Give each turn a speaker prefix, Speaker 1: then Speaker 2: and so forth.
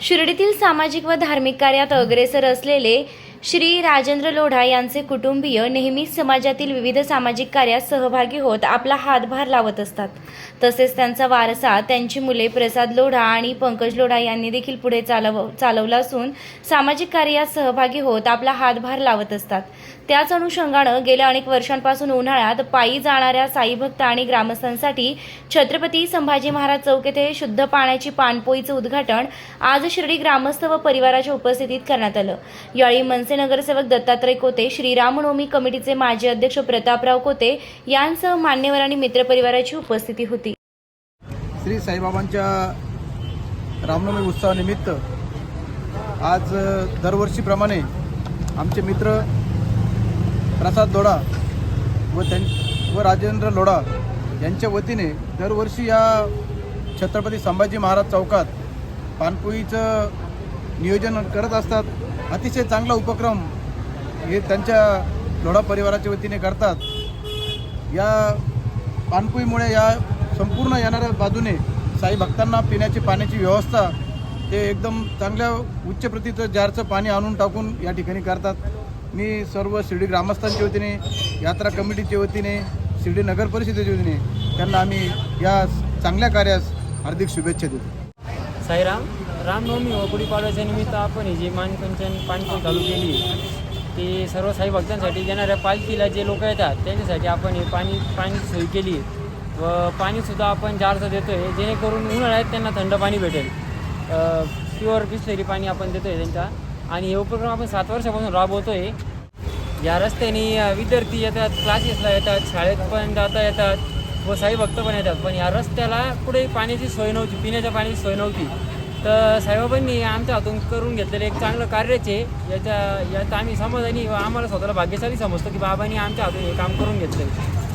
Speaker 1: शिर्डीतील सामाजिक व धार्मिक कार्यात अग्रेसर असलेले श्री राजेंद्र लोढा यांचे कुटुंबीय नेहमीच समाजातील विविध सामाजिक कार्यात सहभागी होत आपला हातभार लावत असतात. तसेच त्यांचा वारसा त्यांची मुले प्रसाद लोढा आणि पंकज लोढा यांनी देखील पुढे चालव चालवला असून सामाजिक कार्यात सहभागी होत आपला हातभार लावत असतात. त्याच अनुषंगानं गेल्या अनेक वर्षांपासून उन्हाळ्यात पायी जाणाऱ्या साईभक्त आणि ग्रामस्थांसाठी छत्रपती संभाजी महाराज चौक येथे शुद्ध पाण्याची पाणपोईचं उद्घाटन आज शिर्डी ग्रामस्थ व परिवाराच्या उपस्थितीत करण्यात आलं. यावेळी मनसे नगरसेवक दत्तात्रय कोते श्रीरामनवमी कमिटीचे माजी अध्यक्ष प्रतापराव कोते यांसह मान्यवर आणि मित्रपरिवाराची उपस्थिती होती.
Speaker 2: श्री साईबाबांच्या रामनवमी उत्सवानिमित्त आज दरवर्षीप्रमाणे आमचे मित्र प्रसाद दोडा व त्यां व राजेंद्र लोढा यांच्या वतीने दरवर्षी या छत्रपती संभाजी महाराज चौकात पानपोईचं नियोजन करत असतात. अतिशय चांगला उपक्रम हे त्यांच्या लोढा परिवाराच्या वतीने करतात. या पाणपोईमुळे या संपूर्ण येणाऱ्या बाजूने साई भक्तांना पिण्याची पाण्याची व्यवस्था ते एकदम चांगल्या उच्च प्रतीचं जारचं पाणी आणून टाकून या ठिकाणी करतात. मी सर्व शिर्डी ग्रामस्थांच्या वतीने यात्रा कमिटीच्या वतीने शिर्डी नगर परिषदेच्या वतीने त्यांना आम्ही या चांगल्या कार्यास हार्दिक शुभेच्छा देतो.
Speaker 3: साईराम रामनवमी व गुढीपाडव्याच्या निमित्त आपण ही जी मानकंचन पाणपोई चालू केली ती सर्व साई भक्तांसाठी येणाऱ्या पालखीला जे लोक येतात त्यांच्यासाठी आपण हे पाणी पाणी सोय केली व पाणीसुद्धा आपण जारचं देतो आहे जेणेकरून उन्हाळ्यात त्यांना थंड पाणी भेटेल. प्युअर बिसलेरी पाणी आपण देतो आहे त्यांच्या आणि हे उपक्रम आपण सात वर्षापासून राबवतो आहे या रस्त्याने विद्यार्थी येतात क्लासेसला येतात शाळेत पण जाता येतात व साई भक्त पण येतात. पण या रस्त्याला कुठे पाण्याची सोय नव्हती पिण्याच्या पाण्याची सोय नव्हती. तर साईबाबांनी आमच्या हातून करून घेतलेलं एक चांगलं कार्यच आहे याच्या याचा आम्ही समाधानी व आम्हाला स्वतःला भाग्यशाली समजतो की बाबांनी आमच्या हातून हे काम करून घेतलं